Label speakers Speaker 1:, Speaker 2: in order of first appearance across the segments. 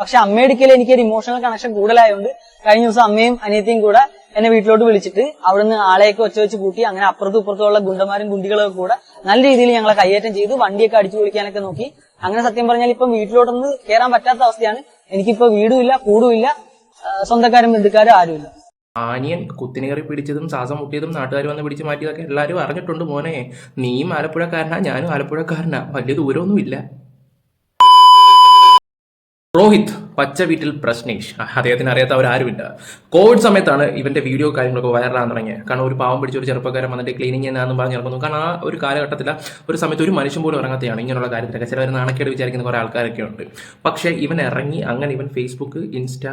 Speaker 1: പക്ഷെ അമ്മയുടെ എനിക്ക് ഒരു ഇമോഷണൽ കണക്ഷൻ കൂടുതലായതുകൊണ്ട് കഴിഞ്ഞ ദിവസം അമ്മയും അനിയത്തിയും കൂടെ എന്നെ വീട്ടിലോട്ട് വിളിച്ചിട്ട് അവിടുന്ന് ആളെയൊക്കെ ഒച്ച വെച്ച് കൂട്ടി അങ്ങനെ അപ്പുറത്തും ഇപ്പുറത്തുള്ള ഗുണ്ടന്മാരും ഗുണ്ടികളൊക്കെ കൂടെ നല്ല രീതിയിൽ ഞങ്ങളെ കയ്യേറ്റം ചെയ്തു വണ്ടിയൊക്കെ അടിച്ചു പൊളിക്കാനൊക്കെ നോക്കി. അങ്ങനെ സത്യം പറഞ്ഞാൽ ഇപ്പം വീട്ടിലോട്ടൊന്ന് കയറാൻ പറ്റാത്ത അവസ്ഥയാണ്. എനിക്കിപ്പോ വീടും ഇല്ല കൂടുമില്ല ഇല്ല സ്വന്തക്കാരും ബന്ധുക്കാരും ആരുമില്ല
Speaker 2: ആനിയൻ കുത്തിനേറി പിടിച്ചതും ശ്വാസം മുട്ടിയതും നാട്ടുകാർ വന്ന് പിടിച്ച് മാറ്റിയതൊക്കെ എല്ലാവരും അറിഞ്ഞിട്ടുണ്ട് മോനെ. നീയും ആലപ്പുഴക്കാരനാ ഞാനും ആലപ്പുഴക്കാരനാ. വലിയ ദൂരമൊന്നുമില്ല. രോഹിത്. പച്ച വീട്ടിൽ പ്രശ്നേഷ് അദ്ദേഹത്തിന് അറിയാത്തവരാരുമില്ല കോവിഡ് സമയത്താണ് ഇവന്റെ വീഡിയോ കാര്യങ്ങളൊക്കെ വൈറലാകാൻ തുടങ്ങിയത്. കാരണം ഒരു പാവം പിടിച്ച ഒരു ചെറുപ്പക്കാരൻ വന്നിട്ട് ക്ലീനിങ് എന്നാന്ന് പറഞ്ഞ് ഇറങ്ങുന്നു. കാരണം ആ ഒരു കാലഘട്ടത്തിൽ ഒരു സമയത്ത് ഒരു മനുഷ്യൻ പോലും ഇറങ്ങാത്തതാണ് ഇങ്ങനെയുള്ള കാര്യത്തിലൊക്കെ. ചിലവർ നാണക്കേട് വിചാരിക്കുന്ന കുറേ ആൾക്കാരൊക്കെ ഉണ്ട്. പക്ഷേ ഇവൻ ഇറങ്ങി അങ്ങനെ ഇവൻ ഫേസ്ബുക്ക് ഇൻസ്റ്റ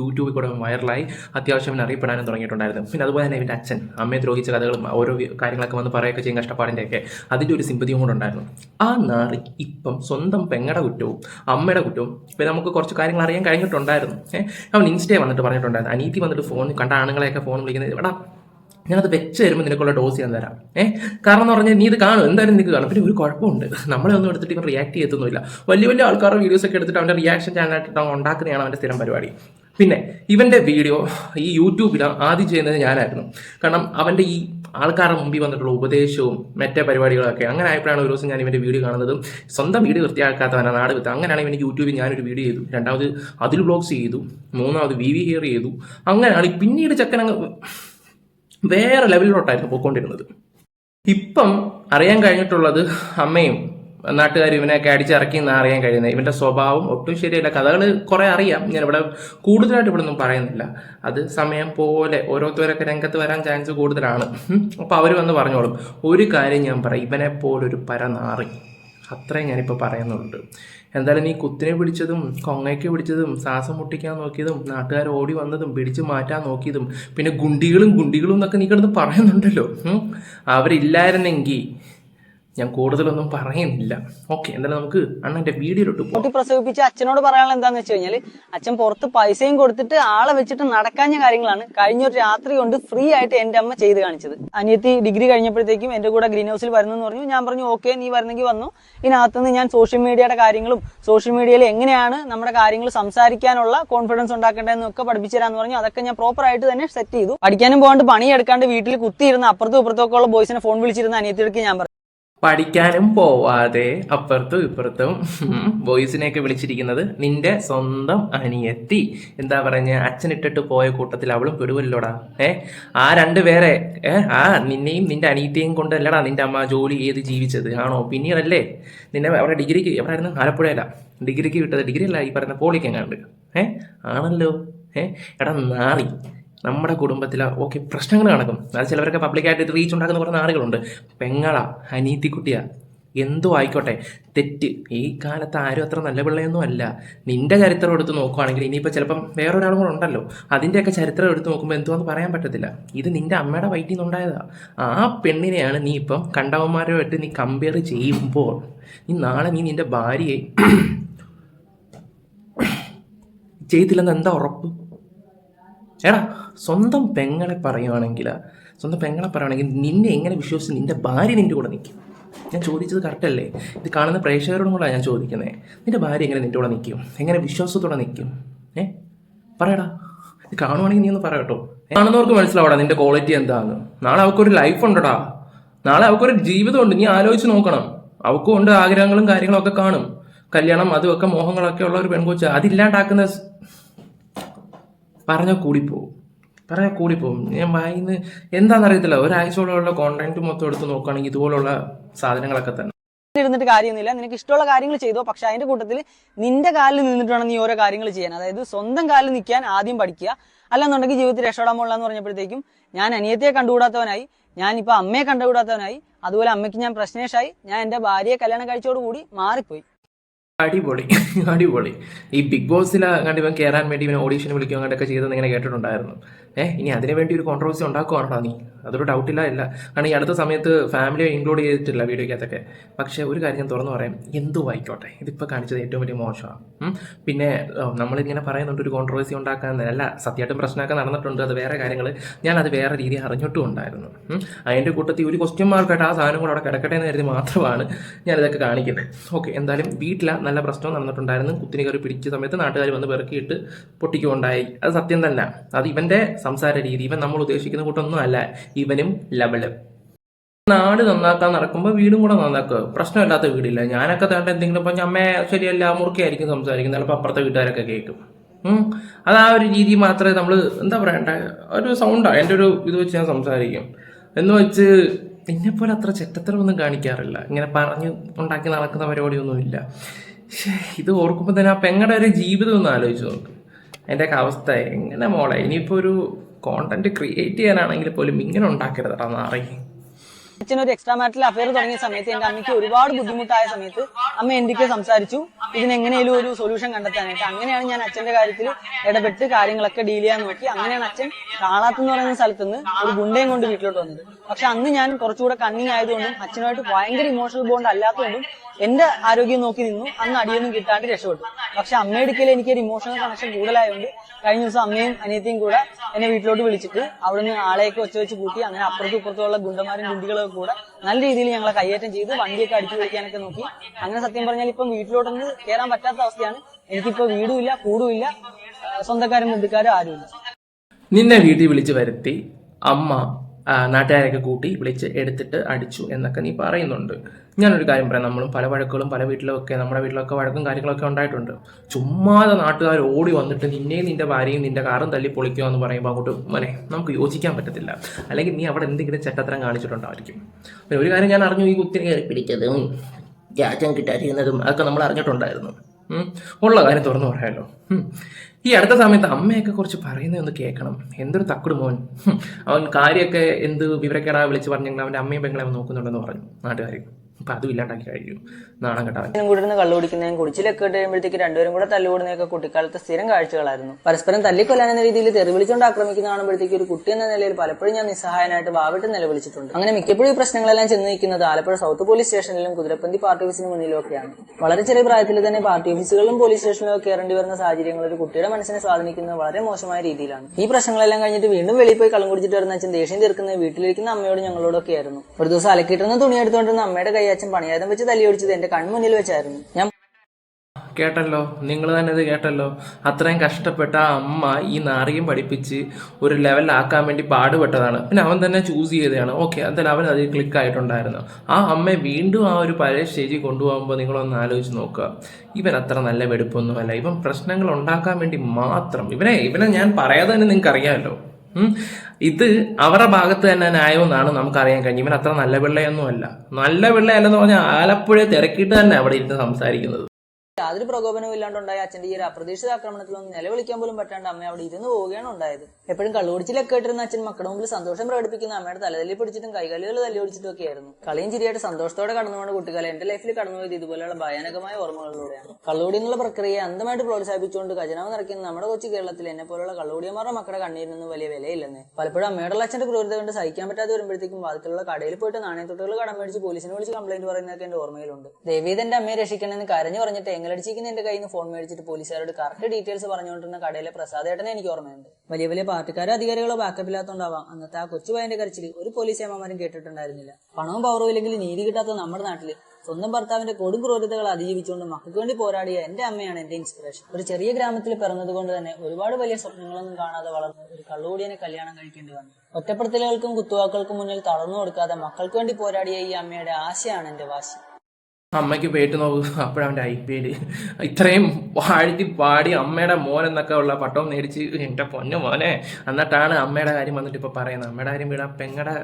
Speaker 2: യൂട്യൂബിൽ കൂടെ വൈറലായി അത്യാവശ്യം അവൻ അറിയപ്പെടാനും തുടങ്ങിയിട്ടുണ്ടായിരുന്നു. പിന്നെ അതുപോലെ തന്നെ ഇവന്റെ അച്ഛൻ അമ്മയെ ദ്രോഹിച്ച കഥകളും ഓരോ കാര്യങ്ങളൊക്കെ വന്ന് പറയുകയൊക്കെ ചെയ്യും കഷ്ടപ്പാടിന്റെ ഒക്കെ അതിന്റെ ഒരു സിമ്പതിയും കൂടെ ഉണ്ടായിരുന്നു. ആ നാറി ഇപ്പം സ്വന്തം പെങ്ങടെ കുറ്റവും അമ്മയുടെ കുറ്റവും. പിന്നെ നമുക്ക് കുറച്ച് കാര്യങ്ങൾ അറിയാൻ കഴിഞ്ഞിട്ടുണ്ടായിരുന്നു. ഏഹ് അവൻ ഇൻസ്റ്റേ വന്നിട്ട് പറഞ്ഞിട്ടുണ്ടായിരുന്നു. അനീതി വന്നിട്ട് ഫോൺ കണ്ട ആണുങ്ങളെയൊക്കെ ഫോൺ വിളിക്കുന്നത്. എടാ ഞാനത് വെച്ച് തരുമ്പോൾ നിനക്കുള്ള ഡോസ് ഞാൻ തരാം. ഏഹ് കാരണം എന്ന് പറഞ്ഞാൽ നീ ഇത് കാണും. എന്തായാലും നിനക്ക് കാണും. പിന്നെ ഒരു കുഴപ്പമുണ്ട്. നമ്മളെ ഒന്നും എടുത്തിട്ട് ഇവൻ റിയാക്ട് ചെയ്യത്തൊന്നുമില്ല. വലിയ വലിയ ആൾക്കാരുടെ വീഡിയോസ് ഒക്കെ എടുത്തിട്ട് അവന്റെ റിയാക്ഷൻ ചാനലായിട്ട് ഉണ്ടാക്കുന്നതാണ് അവന്റെ സ്ഥിരം പരിപാടി. പിന്നെ ഇവന്റെ വീഡിയോ ഈ യൂട്യൂബിൽ ആദ്യം ചെയ്യുന്നത് ഞാനായിരുന്നു. കാരണം അവന്റെ ഈ ആൾക്കാരുടെ മുമ്പിൽ വന്നിട്ടുള്ള ഉപദേശവും മറ്റേ പരിപാടികളൊക്കെ അങ്ങനെ ആയപ്പോഴാണ് ഒരു ദിവസം ഞാൻ ഇവന്റെ വീഡിയോ കാണുന്നത്. സ്വന്തം വീഡിയോ വൃത്തിയാക്കാത്തവനാണ് നാട് വിത്ത് അങ്ങനെയാണ് ഇവന് യൂട്യൂബിൽ ഞാനൊരു വീഡിയോ ചെയ്തു. രണ്ടാമത് അതിൽ ബ്ലോഗ്സ് ചെയ്തു. മൂന്നാമത് വി വി ഹിയർ ചെയ്തു. അങ്ങനെയാണ് പിന്നീട് ചക്കനങ്ങ് വേറെ ലെവലിലോട്ടായിരുന്നു പോയിക്കൊണ്ടിരുന്നത്. ഇപ്പം അറിയാൻ കഴിഞ്ഞിട്ടുള്ളത് അമ്മയും നാട്ടുകാർ ഇവനെയൊക്കെ അടിച്ചിറക്കി എന്ന് അറിയാൻ കഴിയുന്നത്. ഇവന്റെ സ്വഭാവം ഒട്ടും ശരിയല്ല. കഥകൾ കുറെ അറിയാം. ഞാൻ ഇവിടെ കൂടുതലായിട്ട് ഇവിടെ ഒന്നും പറയുന്നില്ല. അത് സമയം പോലെ ഓരോരുത്തരൊക്കെ രംഗത്ത് വരാൻ ചാൻസ് കൂടുതലാണ്. അപ്പോൾ അപ്പൊ അവർ വന്ന് പറഞ്ഞോളും. ഒരു കാര്യം ഞാൻ പറയാം. ഇവനെ പോലൊരു പരനാറി. അത്രയും ഞാനിപ്പോൾ പറയുന്നുണ്ട് എന്തായാലും നീ കുത്തിനെ പിടിച്ചതും കൊങ്ങയ്ക്ക് പിടിച്ചതും ശ്വാസം മുട്ടിക്കാൻ നോക്കിയതും നാട്ടുകാർ ഓടി വന്നതും പിടിച്ചു മാറ്റാൻ നോക്കിയതും പിന്നെ ഗുണ്ടികളും ഗുണ്ടികളും എന്നൊക്കെ നീ കിടന്ന് പറയുന്നുണ്ടല്ലോ. അവരില്ലായിരുന്നെങ്കിൽ ഞാൻ കൂടുതലൊന്നും പറയുന്നില്ല. ഓക്കെ എന്തായാലും നമുക്ക് അണ്ണന്റെ വീഡിയോയിലോട്ട് പോകാം
Speaker 1: പ്രസവിപ്പിച്ച അച്ഛനോട് പറയാനുള്ള എന്താന്ന് വെച്ച് കഴിഞ്ഞാൽ അച്ഛൻ പുറത്ത് പൈസയും കൊടുത്തിട്ട് ആളെ വെച്ചിട്ട് നടക്കാഞ്ഞ കാര്യങ്ങളാണ് കഴിഞ്ഞ ഒരു രാത്രി കൊണ്ട് ഫ്രീ ആയിട്ട് എന്റെ അമ്മ ചെയ്ത് കാണിച്ചത്. അനിയത്തി ഡിഗ്രി കഴിഞ്ഞപ്പോഴത്തേക്കും എന്റെ കൂടെ ഗ്രീൻ ഹൗസിൽ വരുന്നെന്ന് പറഞ്ഞു. ഞാൻ പറഞ്ഞു ഓക്കെ നീ വരുന്നെങ്കിൽ വന്നു. ഇതിനകത്തുനിന്ന് ഞാൻ സോഷ്യൽ മീഡിയയുടെ കാര്യങ്ങളും സോഷ്യൽ മീഡിയയിൽ എങ്ങനെയാണ് നമ്മുടെ കാര്യങ്ങൾ സംസാരിക്കാനുള്ള കോൺഫിഡൻസ് ഉണ്ടാക്കേണ്ടതെന്നൊക്കെ പഠിപ്പിച്ചു തരാന്ന് പറഞ്ഞു. അതൊക്കെ ഞാൻ പ്രോപ്പർ ആയിട്ട് തന്നെ സെറ്റ് ചെയ്തു. പഠിക്കാനും പോകാണ്ട് പണിയെടുക്കാണ്ട് വീട്ടിൽ കുത്തിയിരുന്ന അപ്പുറത്തും ഇപ്പുറത്തൊക്കെ ഉള്ള ബോയ്സിനെ ഫോൺ വിളിച്ചിരുന്ന അനിയത്തിയൊക്കെ ഞാൻ പറഞ്ഞു.
Speaker 2: പഠിക്കാനും പോവാതെ അപ്പുറത്തും ഇപ്പുറത്തും ബോയ്സിനെയൊക്കെ വിളിച്ചിരിക്കുന്നത് നിന്റെ സ്വന്തം അനിയത്തി. എന്താ പറഞ്ഞ? അച്ഛനിട്ടിട്ട് പോയ കൂട്ടത്തിൽ അവളും പെടുവല്ലോടാ. ഏ? ആ രണ്ട് പേരെ ഏ? ആ നിന്നെയും നിന്റെ അനിയത്തിയും കൊണ്ടല്ലടാ നിന്റെ അമ്മ ജോലി ചെയ്ത് ജീവിച്ചത്. ആണോ? പിന്നീടല്ലേ നിന്നെ അവിടെ ഡിഗ്രിക്ക് എവിടെയായിരുന്നു? ആലപ്പുഴയല്ല ഡിഗ്രിക്ക് വിട്ടത്. ഡിഗ്രി അല്ല ഈ പറയുന്ന പോളിക്കെങ്ങാണ്ട്. ഏ? ആണല്ലോ. ഏ? എടാ നാറി. നമ്മുടെ കുടുംബത്തിലെ ഓക്കെ പ്രശ്നങ്ങൾ നടക്കും. അത് ചിലവരൊക്കെ പബ്ലിക്കായിട്ട് റീച്ച് ഉണ്ടാക്കുന്ന കുറേ നാടുകളുണ്ട് പെങ്ങള അനീത്തിക്കുട്ടിയാ എന്തോ ആയിക്കോട്ടെ തെറ്റ്. ഈ കാലത്ത് ആരും അത്ര നല്ല പിള്ളയൊന്നും അല്ല. നിന്റെ ചരിത്രം എടുത്ത് നോക്കുവാണെങ്കിൽ ഇനിയിപ്പോൾ ചിലപ്പം വേറൊരാളും കൂടെ ഉണ്ടല്ലോ. അതിന്റെയൊക്കെ ചരിത്രം എടുത്ത് നോക്കുമ്പോൾ എന്തുവാന്ന് പറയാൻ പറ്റത്തില്ല. ഇത് നിന്റെ അമ്മയുടെ വയറ്റിൽ നിന്നുണ്ടായതാ. ആ പെണ്ണിനെയാണ് നീ ഇപ്പം കണ്ടവന്മാരുമായിട്ട് നീ കമ്പയർ ചെയ്യുമ്പോൾ നീ നാളെ നീ നിന്റെ ഭാര്യയെ ചെയ്തില്ലെന്ന് എന്താ ഉറപ്പ്? എടാ സ്വന്തം പെങ്ങളെ പറയുവാണെങ്കിൽ സ്വന്തം പെങ്ങളെ പറയുവാണെങ്കിൽ നിന്നെ എങ്ങനെ വിശ്വസിച്ച് നിന്റെ ഭാര്യ നിന്റെ കൂടെ നിൽക്കും ഞാൻ ചോദിച്ചത് കറക്റ്റല്ലേ ഇത് കാണുന്ന പ്രേക്ഷകരോടും കൂടെ ഞാൻ ചോദിക്കുന്നത് നിന്റെ ഭാര്യ എങ്ങനെ നിന്റെ കൂടെ നിൽക്കും എങ്ങനെ വിശ്വാസത്തോടെ നിൽക്കും ഏ? പറയടാ. ഇത് കാണുവാണെങ്കിൽ നീ ഒന്ന് പറയട്ടോ കാണുന്നവർക്ക് മനസ്സിലാവടാ നിന്റെ ക്വാളിറ്റി എന്താന്ന്. നാളെ അവൾക്കൊരു ലൈഫ് ഉണ്ടടാ. നാളെ അവൾക്കൊരു ജീവിതമുണ്ട്. നീ ആലോചിച്ച് നോക്കണം. അവൾക്കും ഉണ്ട് ആഗ്രഹങ്ങളും കാര്യങ്ങളും ഒക്കെ കാണും. കല്യാണം അതുമൊക്കെ മോഹങ്ങളൊക്കെ ഉള്ള ഒരു പെൺകൊച്ച് അതില്ലാണ്ടാക്കുന്ന പറഞ്ഞാൽ കൂടിപ്പോവും. പറഞ്ഞാൽ കൂടിപ്പോവും. ഞാൻ വായിന്ന് എന്താണെന്നറിയത്തില്ല. ഒരാഴ്ചയോളമുള്ള കോണ്ടന്റ് മൊത്തം എടുത്ത് നോക്കുകയാണെങ്കിൽ ഇതുപോലുള്ള സാധനങ്ങളൊക്കെ തന്നെ.
Speaker 1: ഇരുന്നിട്ട് കാര്യമൊന്നുമില്ല. നിനക്ക് ഇഷ്ടമുള്ള കാര്യങ്ങൾ ചെയ്തോ. പക്ഷെ അതിന്റെ കൂട്ടത്തിൽ നിന്റെ കാലിൽ നിന്നിട്ട് വേണം നീ ഓരോ കാര്യങ്ങൾ ചെയ്യാൻ. അതായത് സ്വന്തം കാലിൽ നിൽക്കാൻ ആദ്യം പഠിക്കുക. അല്ലെന്നുണ്ടെങ്കിൽ ജീവിതത്തിൽ രക്ഷപ്പെടാൻ പോകില്ല എന്ന് പറഞ്ഞപ്പോഴത്തേക്കും ഞാൻ അനിയത്തെ കണ്ടുകൂടാത്തവനായി ഞാൻ ഇപ്പൊ അമ്മയെ കണ്ടുകൂടാത്തവനായി അതുപോലെ അമ്മയ്ക്ക് ഞാൻ പ്രശ്നേഷായി ഞാൻ എന്റെ ഭാര്യയെ കല്യാണം കഴിച്ചോടുകൂടി മാറിപ്പോയി.
Speaker 2: അടിപൊളി അടിപൊളി. ഈ ബിഗ് ബോസിൽ കണ്ട് ഇവൻ കയറാൻ വേണ്ടി ഇവൻ ഓഡീഷൻ വിളിക്കുക അങ്ങോട്ടൊക്കെ ചെയ്തെന്ന് ഇങ്ങനെ കേട്ടിട്ടുണ്ടായിരുന്നു. ഏഹ് ഇനി അതിനു വേണ്ടി ഒരു കോൺട്രവേഴ്സി ഉണ്ടാക്കുവാണോ നീ? അതൊരു ഡൗട്ടില്ല ഇല്ല കാരണം ഈ അടുത്ത സമയത്ത് ഫാമിലിയെ ഇൻക്ലൂഡ് ചെയ്തിട്ടില്ല വീഡിയോക്കകത്തൊക്കെ പക്ഷേ ഒരു കാര്യം ഞാൻ തുറന്നു പറയാം. എന്തു ആയിക്കോട്ടെ? ഇതിപ്പോൾ കാണിച്ചത് ഏറ്റവും വലിയ മോശമാണ്. പിന്നെ നമ്മളിങ്ങനെ പറയുന്നുണ്ട് ഒരു കോൺട്രവേഴ്സി ഉണ്ടാക്കാൻ അല്ല സത്യമായിട്ടും പ്രശ്നമൊക്കെ നടന്നിട്ടുണ്ട്. അത് വേറെ കാര്യങ്ങൾ ഞാൻ അത് വേറെ രീതി അറിഞ്ഞിട്ടും ഉണ്ടായിരുന്നു. അതിന്റെ കൂട്ടത്തിൽ ഒരു ക്വസ്റ്റ്യൻ മാർക്കായിട്ട് ആ സാധനം കൂടെ അവിടെ കിടക്കട്ടെ എന്ന് കരുതി മാത്രമാണ് ഞാനിതൊക്കെ കാണിക്കുന്നത്. ഓക്കെ എന്തായാലും വീട്ടിൽ നല്ല പ്രശ്നം നടന്നിട്ടുണ്ടായിരുന്നു. കുത്തിനി കയറി പിടിച്ച സമയത്ത് നാട്ടുകാർ വന്ന് പെറുക്കിയിട്ട് പൊട്ടിക്കുണ്ടായി അത് സത്യം തന്നെ. അത് ഇവന്റെ സംസാര രീതി. ഇവൻ നമ്മൾ ഉദ്ദേശിക്കുന്ന കൂട്ടൊന്നും അല്ല. ഇവനും ലെവൽ. നാട് നന്നാക്കാൻ നടക്കുമ്പോൾ വീടും കൂടെ നന്നാക്കുക പ്രശ്നമില്ലാത്ത വീടില്ല. ഞാനൊക്കെ തേണ്ട എന്തെങ്കിലും പറഞ്ഞ അമ്മ ശരിയല്ല മുറുക്കിയായിരിക്കും സംസാരിക്കും ചിലപ്പോൾ അപ്പുറത്തെ വീട്ടുകാരൊക്കെ കേൾക്കും. അത് ആ ഒരു രീതി മാത്രമേ നമ്മൾ എന്താ പറയണ്ട ഒരു സൗണ്ടാണ് എന്റെ ഒരു ഇത് വെച്ച് ഞാൻ സംസാരിക്കും. എന്ന് വെച്ച് എന്നെപ്പോലെ അത്ര ചെറ്റത്തരമൊന്നും കാണിക്കാറില്ല. ഇങ്ങനെ പറഞ്ഞ് ഉണ്ടാക്കി നടക്കുന്ന പരിപാടിയൊന്നുമില്ല. ഇത് ഓർക്കുമ്പോൾ തന്നെ ആ പെങ്ങളുടെ ഒരു ജീവിതം ഒന്ന് ആലോചിച്ച് നോക്ക്. എന്റെയൊക്കെ അവസ്ഥ എങ്ങനെ മോളെ? ഇനിയിപ്പോൾ ഒരു കോണ്ടന്റ് ക്രിയേറ്റ് ചെയ്യാനാണെങ്കിൽ പോലും ഇങ്ങനെ ഉണ്ടാക്കരുത് നാറി.
Speaker 1: അച്ഛൻ ഒരു എക്സ്ട്രാ മാരിറ്റൽ അഫയർ തുടങ്ങിയ സമയത്ത് എന്റെ അമ്മയ്ക്ക് ഒരുപാട് ബുദ്ധിമുട്ടായ സമയത്ത് അമ്മ എന്തൊക്കെ സംസാരിച്ചു. ഇതിനെങ്ങനെയും ഒരു സൊല്യൂഷൻ കണ്ടെത്താനായിട്ട് അങ്ങനെയാണ് ഞാൻ അച്ഛന്റെ കാര്യത്തിൽ ഇടപെട്ട് കാര്യങ്ങളൊക്കെ ഡീൽ ചെയ്യാൻ നോക്കി. അങ്ങനെയാണ് അച്ഛൻ കാളാത്ത് എന്ന് പറയുന്ന സ്ഥലത്ത് നിന്ന് ഒരു ഗുണ്ടയും കൊണ്ട് വീട്ടിലോട്ട് വന്നത്. പക്ഷെ അന്ന് ഞാൻ കുറച്ചുകൂടെ കണ്ണിങ് ആയതുകൊണ്ടും അച്ഛനുമായിട്ട് ഭയങ്കര ഇമോഷണൽ ബോണ്ട് അല്ലാത്തതുകൊണ്ടും എന്റെ ആരോഗ്യം നോക്കി നിന്നു. അന്ന് അടിയൊന്നും കിട്ടാണ്ട് രക്ഷപ്പെട്ടു. പക്ഷെ അമ്മയെടുക്കൽ എനിക്ക് ഒരു ഇമോഷണൽ കണക്ഷൻ കൂടുതലായതുകൊണ്ട് കഴിഞ്ഞ ദിവസം അമ്മയും അനിയത്തിയും കൂടെ എന്നെ വീട്ടിലോട്ട് വിളിച്ചിട്ട് അവിടുന്ന് ആളെയൊക്കെ ഒച്ച വെച്ച് കൂട്ടി അങ്ങനെ അപ്പുറത്തും ഇപ്പുറത്തുള്ള ഗുണ്ടന്മാരും ഗുണ്ടികളൊക്കെ കൂടെ നല്ല രീതിയിൽ ഞങ്ങളെ കയ്യേറ്റം ചെയ്ത് വണ്ടിയൊക്കെ അടിച്ചു പിടിക്കാനൊക്കെ നോക്കി. അങ്ങനെ സത്യം പറഞ്ഞാൽ ഇപ്പം വീട്ടിലോട്ടൊന്ന് കയറാൻ പറ്റാത്ത അവസ്ഥയാണ്. എനിക്കിപ്പോ വീടുമില്ല കൂടുമില്ല സ്വന്തക്കാരും ബന്ധുക്കാരും ആരുമില്ല.
Speaker 2: നിന്നെ വീട്ടിൽ വിളിച്ചു വരുത്തി അമ്മ നാട്ടുകാരെയൊക്കെ കൂട്ടി വിളിച്ച് എടുത്തിട്ട് അടിച്ചു എന്നൊക്കെ നീ പറയുന്നുണ്ട്. ഞാനൊരു കാര്യം പറയാം. നമ്മളും പല വഴക്കുകളും പല വീട്ടിലൊക്കെ നമ്മുടെ വീട്ടിലൊക്കെ വഴക്കും കാര്യങ്ങളൊക്കെ ഉണ്ടായിട്ടുണ്ട്. ചുമ്മാതെ നാട്ടുകാർ ഓടി വന്നിട്ട് നിന്നെയും നിന്റെ ഭാര്യയും നിന്റെ കാറും തല്ലി പൊളിക്കുക എന്ന് പറയുമ്പോൾ അങ്ങോട്ട് മനെ നമുക്ക് യോജിക്കാൻ പറ്റത്തില്ല. അല്ലെങ്കിൽ നീ അവിടെ എന്തെങ്കിലും ചട്ടത്തരം കാണിച്ചിട്ടുണ്ടായിരിക്കും. പിന്നെ ഒരു കാര്യം ഞാൻ അറിഞ്ഞു ഈ കുത്തിനെ പിടിച്ചതും ഗ്യാജം കിട്ടാതിരുന്നതും അതൊക്കെ നമ്മൾ അറിഞ്ഞിട്ടുണ്ടായിരുന്നു. ഉള്ള കാര്യം തുറന്നു പറയാമല്ലോ ഈ അടുത്ത സമയത്ത് അമ്മയൊക്കെ കുറച്ച് പറയുന്നതൊന്ന് കേൾക്കണം. എന്തൊരു തക്കുട് മോൻ. അവൻ കാര്യമൊക്കെ എന്ത് വിവരക്കേടാ വിളിച്ച് പറഞ്ഞെങ്കിൽ അവന്റെ അമ്മയും പെങ്ങളെ അവൻ നോക്കുന്നുണ്ടെന്ന് പറഞ്ഞു. നാട്ടുകാർ അപ്പം അതും ഇല്ലാണ്ടാക്കി കഴിഞ്ഞു. നാണം കെട്ടവൻ.
Speaker 1: ഞാനും കൂടെ ഇരുന്ന് കള്ളു കുടിക്കുന്നതും കുടിച്ചിലൊക്കെ കഴിയുമ്പോഴത്തേക്ക് രണ്ടുപേരും കൂടെ തല്ലുകൂടുന്നതൊക്കെ കുട്ടിക്കാലത്തെ സ്ഥിരം കാഴ്ചകളായിരുന്നു. പരസ്പരം തല്ലിക്കൊല്ലാൻ എന്ന രീതിയിൽ തെറി വിളിച്ചുകൊണ്ട് ആക്രമിക്കുന്ന കാണുമ്പോഴത്തേക്ക് ഒരു കുട്ടി എന്ന നിലയിൽ പലപ്പോഴും ഞാൻ നിസ്സഹായനായിട്ട് വാവിട്ട് നിലവിളിച്ചിട്ടുണ്ട്. അങ്ങനെ മിക്കപ്പോഴും ഈ പ്രശ്നങ്ങളെല്ലാം ചെന്ന് നിൽക്കുന്നത് ആലപ്പുഴ സൗത്ത് പോലീസ് സ്റ്റേഷനിലും കുതിരപ്പന്തി പാർട്ടി ഓഫീസിന് മുന്നിലും ഒക്കെയാണ് വളരെ ചെറിയ പ്രായത്തിൽ തന്നെ പാർട്ടി ഓഫീസുകളിലും പോലീസ് സ്റ്റേഷനിലും കയറേണ്ടി വരുന്ന സാഹചര്യങ്ങൾ ഒരു കുട്ടിയുടെ മനസ്സിനെ സ്വാധീനിക്കുന്നത് വളരെ മോശമായ രീതിയിലാണ്. ഈ പ്രശ്നങ്ങളെല്ലാം കഴിഞ്ഞിട്ട് വീണ്ടും വെളിയിൽ പോയി കള്ളം കുടിച്ചിട്ട് വരുന്ന അച്ഛൻ ദേഷ്യം തീർക്കുന്നത് വീട്ടിലിരിക്കുന്ന അമ്മയോട് ഞങ്ങളോടൊക്കെ ആയിരുന്നു ഒരു ദിവസം അലക്കിട്ടുന്ന തുണി എടുത്തുകൊണ്ടിരുന്ന അമ്മയുടെ കൈ അച്ഛൻ പണിയാരം വെച്ച് തല്ലി ഓടിച്ചത് എന്റെ കൺമുന്നിൽ വെച്ചായിരുന്നു. ഞാൻ
Speaker 2: കേട്ടല്ലോ. നിങ്ങൾ തന്നെ ഇത് കേട്ടല്ലോ. അത്രയും കഷ്ടപ്പെട്ട ആ അമ്മ ഈ നാറിയും പഠിപ്പിച്ച് ഒരു ലെവലാക്കാൻ വേണ്ടി പാടുപെട്ടതാണ്. പിന്നെ അവൻ തന്നെ ചൂസ് ചെയ്തതാണ്. ഓക്കെ എന്തായാലും അവൻ അതിൽ ക്ലിക്ക് ആയിട്ടുണ്ടായിരുന്നു. ആ അമ്മയെ വീണ്ടും ആ ഒരു പഴയ സ്റ്റേജിൽ കൊണ്ടുപോകുമ്പോൾ നിങ്ങളൊന്ന് ആലോചിച്ച് നോക്കുക. ഇവൻ അത്ര നല്ല വെടുപ്പൊന്നുമല്ല. ഇവൻ പ്രശ്നങ്ങൾ ഉണ്ടാക്കാൻ വേണ്ടി മാത്രം. ഇവനെ ഇവനെ ഞാൻ പറയാതെ തന്നെ നിങ്ങൾക്ക് അറിയാമല്ലോ. ഇത് അവരുടെ ഭാഗത്ത് തന്നെ ന്യായമെന്നാണ് നമുക്കറിയാൻ കഴിഞ്ഞു ഇവൻ അത്ര നല്ല പിള്ളയൊന്നുമല്ല. നല്ല പിള്ളയല്ലെന്ന് പറഞ്ഞാൽ ആലപ്പുഴയെ തിരക്കിയിട്ട് തന്നെ അവിടെ ഇരുന്ന് സംസാരിക്കുന്നത്.
Speaker 1: യാതൊരു പ്രകോപനവും ഇല്ലാണ്ടുണ്ടായ അച്ഛന്റെ ഈ ഒരു അപ്രതീക്ഷിത ആക്രമണത്തിലൊന്നും നിലവിളിക്കാൻ പോലും പറ്റാണ്ട് അമ്മ അവിടെ ഇരുന്ന് പോവുകയാണ് ഉണ്ടായത്. എപ്പോഴും കള്ളുപിടിച്ചിലൊക്കെ ഇട്ടിരുന്ന അച്ഛൻ മക്കളുടെ മുമ്പിൽ സന്തോഷം പ്രകടിപ്പിക്കുന്ന അമ്മയുടെ തലതല്ലി പിടിച്ചിട്ടും കൈകാലുകൾ തല്ലി ഓടിച്ചിട്ടും ഒക്കെ ആയിരുന്നു. കളിയും ചിരിയായിട്ട് സന്തോഷത്തോടെ കടന്നുപോകുന്ന കുട്ടികളെ എന്റെ ലൈഫിൽ കടന്നുപോയത് ഇതുപോലെയുള്ള ഭയാനകമായ ഓർമ്മകളിലൂടെയാണ്. കള്ളുകൂടി എന്നുള്ള പ്രക്രിയയെ അന്ധമായിട്ട് പ്രോത്സാഹിപ്പിച്ചുകൊണ്ട് ഖജനാവ് നിറയ്ക്കുന്ന നമ്മുടെ കൊച്ചു കേരളത്തിൽ എന്നെ പോലുള്ള കള്ളുകൂടിയന്മാരുടെ മക്കളുടെ കണ്ണീരിനൊന്നും വലിയ വിലയില്ലെന്ന്. പലപ്പോഴും അമ്മയുടെ അച്ഛന്റെ ക്രൂരത കൊണ്ട് സഹിക്കാൻ പറ്റാതെ വരുമ്പോഴത്തേക്കും വാതിലുള്ള കടയിൽ പോയിട്ട് നാണയത്തൊട്ടുകൾ കടം മേടിച്ച് പോലീസിനെ വിളിച്ച് കംപ്ലൈന്റ് പറയുന്നതൊക്കെ എന്റെ ഓർമ്മയിലുണ്ട്. ദേവീതന്റെ അമ്മയെ രക്ഷിക്കണമെന്ന് കരഞ്ഞു പറഞ്ഞിട്ട് എങ്ങലടിച്ചിരിക്കുന്ന എന്റെ കയ്യിൽ നിന്ന് ഫോൺ മേടിച്ചിട്ട് പോലീസുകാരോട് കറക്റ്റ് ഡീറ്റെയിൽസ് പറഞ്ഞുകൊണ്ടിരുന്ന കടയിലെ പ്രസാദേട്ടനെ എനിക്ക് ഓർമ്മയുണ്ട്. വലിയ വലിയ പാർട്ടിക്കാരോ അധികാരികളോ ബാക്കപ്പ് ഇല്ലാത്തതുകൊണ്ടാവാം അന്നത്തെ ആ കൊച്ചു കരച്ചിൽ ഒരു പോലീസ് ഏമാരും കേട്ടിട്ടുണ്ടായിരുന്നില്ല. പണവും പവറും ഇല്ലെങ്കിൽ നീതി കിട്ടാത്ത നമ്മുടെ നാട്ടിൽ സ്വന്തം ഭർത്താവിന്റെ കൊടും ക്രൂരതകൾ അതിജീവിച്ചുകൊണ്ട് മക്കൾക്ക് വേണ്ടി പോരാടിയ എന്റെ അമ്മയാണ് എന്റെ ഇൻസ്പിറേഷൻ ഒരു ചെറിയ ഗ്രാമത്തിൽ പിറന്നതുകൊണ്ട് തന്നെ ഒരുപാട് വലിയ സ്വപ്നങ്ങളൊന്നും കാണാതെ വളർന്ന് ഒരു കള്ളുകൂടിയനെ കല്യാണം കഴിക്കേണ്ടി വന്നു. ഒറ്റപ്പെടുത്തലുകൾക്കും കുത്തുവാക്കുകൾക്കും മുന്നിൽ തളർന്നു കൊടുക്കാതെ മക്കൾക്ക് വേണ്ടി പോരാടിയ ഈ അമ്മയുടെ ആശയാണ് എന്റെ വാശി.
Speaker 2: അമ്മയ്ക്ക് പേട്ട് നോക്കുക അപ്പോഴവന്റെ ഐ പി എൽ ഇത്രയും വാഴ്ത്തി പാടി അമ്മയുടെ മോൻ എന്നൊക്കെ ഉള്ള പട്ടം മേടിച്ച് എന്റെ പൊന്നു മോനെ. എന്നിട്ടാണ് അമ്മയുടെ കാര്യം വന്നിട്ട് ഇപ്പോൾ പറയുന്നത്. അമ്മയുടെ കാര്യം വീട് പെങ്ങടെ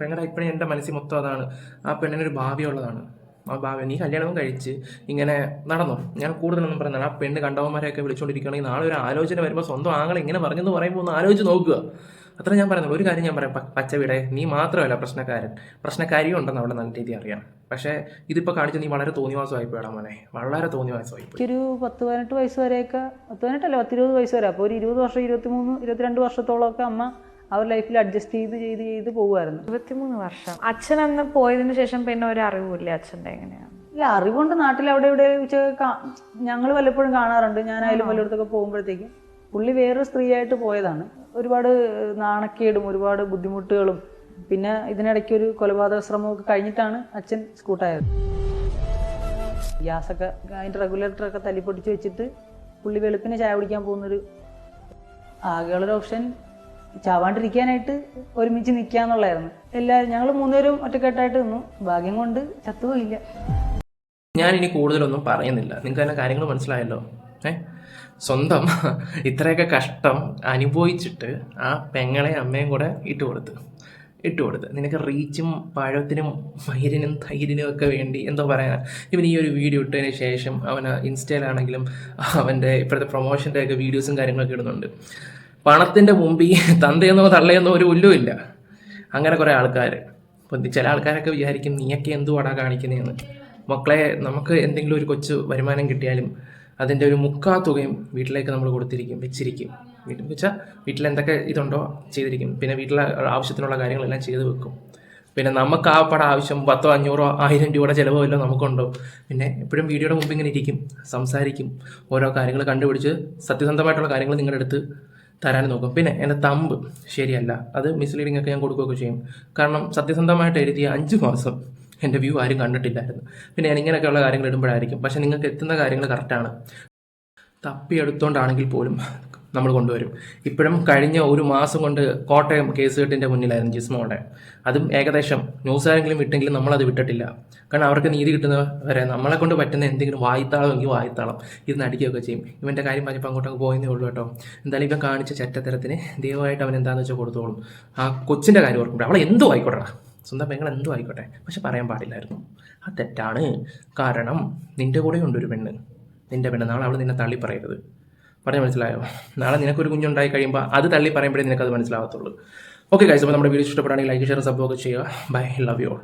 Speaker 2: പെങ്ങടെ ഇപ്പോഴും എന്റെ മനസ്സിൽ മൊത്തം അതാണ്. ആ പെണ്ണിനൊരു ഭാവിയുള്ളതാണ് ആ ഭാവി. നീ കല്യാണവും കഴിച്ച് ഇങ്ങനെ നടന്നു? ഞാൻ കൂടുതലൊന്നും പറയുന്നത് ആ പെണ്ണ് കണ്ടവന്മാരെയൊക്കെ വിളിച്ചുകൊണ്ടിരിക്കുകയാണെങ്കിൽ നാളെ ഒരു ആലോചന വരുമ്പോൾ സ്വന്തം ആങ്ങളെ ഇങ്ങനെ പറഞ്ഞെന്ന് പറയുമ്പോൾ ഒന്ന് ആലോചിച്ച് നോക്കുക. അത്ര ഞാൻ പറയുന്നുള്ളൂ ഒരു കാര്യം ഞാൻ പറയാം. പച്ചവിടെ നീ മാത്രമല്ല പ്രശ്നക്കാരൻ. പ്രശ്നക്കാരിയും ഉണ്ടെന്ന് അവിടെ നല്ല രീതി അറിയാം. പക്ഷേ ഇതിപ്പോൾ കാണിച്ച് നീ വളരെ തോന്നിവാസമായി പോയടാ മോനെ. വളരെ തോന്നിവാസമായി പോയി.
Speaker 3: ഒരു പത്ത് പതിനെട്ട് വയസ്സ് വരെയൊക്കെ പത്ത് പതിനെട്ടല്ല പത്തിരുപത് വയസ്സ് വരെ. അപ്പോൾ ഒരു ഇരുപത് വർഷം ഇരുപത്തി മൂന്ന് ഇരുപത്തിരണ്ട് വർഷത്തോളമൊക്കെ അമ്മ
Speaker 1: അവർ ലൈഫിൽ അഡ്ജസ്റ്റ് ചെയ്ത് ചെയ്ത് ചെയ്ത് പോകുമായിരുന്നു.
Speaker 4: ഇരുപത്തിമൂന്ന് വർഷം. അച്ഛൻ അന്ന് പോയതിന് ശേഷം പിന്നെ ഒരു അറിവില്ല അച്ഛന്റെ എങ്ങനെയാണ്?
Speaker 1: ഇല്ല അറിവുണ്ട് നാട്ടിൽ അവിടെ ഇവിടെ ഞങ്ങൾ വല്ലപ്പോഴും കാണാറുണ്ട്. ഞാനായാലും വല്ലയിടത്തൊക്കെ പോകുമ്പോഴത്തേക്കും. പുള്ളി വേറൊരു സ്ത്രീയായിട്ട് പോയതാണ്. ഒരുപാട് നാണക്കേടും ഒരുപാട് ബുദ്ധിമുട്ടുകളും പിന്നെ ഇതിനിടയ്ക്ക് ഒരു കൊലപാതക ശ്രമമൊക്കെ കഴിഞ്ഞിട്ടാണ് അച്ഛൻ സ്കൂട്ടായത്. ഗ്യാസൊക്കെ അതിന്റെ റെഗുലേറ്ററൊക്കെ തല്ലിപ്പൊടിച്ച് വെച്ചിട്ട് പുള്ളി വെളുപ്പിനെ ചായ കുടിക്കാൻ പോകുന്നൊരു ആകെയുള്ളൊരു ഓപ്ഷൻ. ചാവാണ്ടിരിക്കാനായിട്ട് ഒരുമിച്ച് നിൽക്കാന്നുള്ളായിരുന്നു എല്ലാവരും ഞങ്ങൾ മൂന്നുപേരും ഒറ്റക്കെട്ടായിട്ട് നിന്നു. ഭാഗ്യം കൊണ്ട് ചത്തുപോയില്ല.
Speaker 2: ഞാൻ ഇനി കൂടുതലൊന്നും പറയുന്നില്ല. നിങ്ങൾക്ക് തന്നെ കാര്യങ്ങൾ മനസ്സിലായല്ലോ. ഏ? സ്വന്തം ഇത്രയൊക്കെ കഷ്ടം അനുഭവിച്ചിട്ട് ആ പെങ്ങളെ അമ്മയും കൂടെ ഇട്ട് കൊടുത്ത്. ഇട്ട് കൊടുത്ത്. നിനക്ക് റീച്ചും പഴത്തിനും മയിരിനും തൈരിനും ഒക്കെ വേണ്ടി എന്തോ പറയാനാ. ഇവൻ ഈ ഒരു വീഡിയോ ഇട്ടതിന് ശേഷം അവന് ഇൻസ്റ്റയിലാണെങ്കിലും അവന്റെ ഇപ്പോഴത്തെ പ്രൊമോഷന്റെ ഒക്കെ വീഡിയോസും കാര്യങ്ങളൊക്കെ ഇടുന്നുണ്ട്. പണത്തിന്റെ മുമ്പിൽ തന്തയെന്നോ തള്ളയെന്നോ ഒരു ഉല്ലുമില്ല അങ്ങനെ കുറേ ആൾക്കാർ ഇപ്പം ചില ആൾക്കാരൊക്കെ വിചാരിക്കും നീയൊക്കെ എന്തുവാടാ കാണിക്കുന്നതെന്ന് മക്കളെ നമുക്ക് എന്തെങ്കിലും ഒരു കൊച്ചു വരുമാനം കിട്ടിയാലും അതിന്റെ ഒരു മുക്കാ തുകയും വീട്ടിലേക്ക് നമ്മൾ കൊടുത്തിരിക്കും വെച്ചിരിക്കും. വീട്ടിൽ വെച്ചാൽ വീട്ടിൽ എന്തൊക്കെ ഇതുണ്ടോ ചെയ്തിരിക്കും. പിന്നെ വീട്ടിലെ ആവശ്യത്തിനുള്ള കാര്യങ്ങളെല്ലാം ചെയ്തു വെക്കും. പിന്നെ നമുക്ക് ആ പടം ആവശ്യം പത്തോ അഞ്ഞൂറോ ആയിരം രൂപയുടെ ചിലവോ എല്ലാം നമുക്കുണ്ടോ? പിന്നെ എപ്പോഴും വീഡിയോയുടെ മുമ്പ് ഇങ്ങനെ ഇരിക്കും സംസാരിക്കും. ഓരോ കാര്യങ്ങൾ കണ്ടുപിടിച്ച് സത്യസന്ധമായിട്ടുള്ള കാര്യങ്ങൾ നിങ്ങളുടെ അടുത്ത് തരാൻ നോക്കും. പിന്നെ എന്റെ തമ്പ് ശരിയല്ല. അത് മിസ്ലീഡിംഗ് ഒക്കെ ഞാൻ കൊടുക്കുകയൊക്കെ ചെയ്യും. കാരണം സത്യസന്ധമായിട്ട് എഴുതിയ അഞ്ച് മാസം എന്റെ വ്യൂ ആരും കണ്ടിട്ടില്ലായിരുന്നു. പിന്നെ ഞാൻ ഇങ്ങനെയൊക്കെയുള്ള കാര്യങ്ങൾ ഇടുമ്പോഴായിരിക്കും. പക്ഷേ നിങ്ങൾക്ക് എത്തുന്ന കാര്യങ്ങൾ കറക്റ്റാണ് തപ്പിയെടുത്തോണ്ടാണെങ്കിൽ പോലും നമ്മൾ കൊണ്ടുവരും. ഇപ്പോഴും കഴിഞ്ഞ ഒരു മാസം കൊണ്ട് കോട്ടയം കേസ് കെട്ടിന്റെ മുന്നിലായിരുന്നു ജിസ്മോടെ. അതും ഏകദേശം ന്യൂസ് ആരെങ്കിലും വിട്ടെങ്കിലും നമ്മളത് വിട്ടിട്ടില്ല. കാരണം അവർക്ക് നീതി കിട്ടുന്നവരെ നമ്മളെ കൊണ്ട് പറ്റുന്ന എന്തെങ്കിലും വായിത്താളം എങ്കിൽ വായിത്താളം. ഇത് നടിക്കുകയൊക്കെ ചെയ്യും. ഇവന്റെ കാര്യം പറഞ്ഞപ്പോൾ അങ്ങോട്ടൊക്കെ പോയെന്നേ ഉള്ളൂ കേട്ടോ. എന്തായാലും ഇവൻ കാണിച്ച ചറ്റത്തരത്തിന് ദൈവമായിട്ട് അവൻ എന്താണെന്ന് വെച്ചാൽ കൊടുത്തോളും. ആ കൊച്ചിന്റെ കാര്യം ഓർക്കുമ്പോൾ അവളെ എന്തോ ആയിക്കോട്ടെ സ്വന്തം പെങ്ങൾ എന്തോ ആയിക്കോട്ടെ. പക്ഷെ പറയാൻ പാടില്ലായിരുന്നു. ആ തെറ്റാണ്. കാരണം നിന്റെ കൂടെ ഉണ്ട് ഒരു പെണ്ണ്. നിന്റെ പെണ്ണ്. നാളെ അവൾ നിന്നെ തള്ളി പറയരുത്. പറഞ്ഞാൽ മനസ്സിലായോ? നാളെ നിനക്കൊരു കുഞ്ഞുണ്ടായി കഴിയുമ്പോൾ അത് തള്ളി പറയുമ്പോഴേ നിനക്കത് മനസ്സിലാവത്തുള്ളൂ. ഓക്കെ കഴിച്ചപ്പോൾ അപ്പോൾ നമ്മുടെ വീഡിയോ ഇഷ്ടപ്പെടുകയാണെങ്കിൽ ലൈക്ക് ഷെയർ സബ്ബോ ഒക്കെ ചെയ്യുക. Bye love you all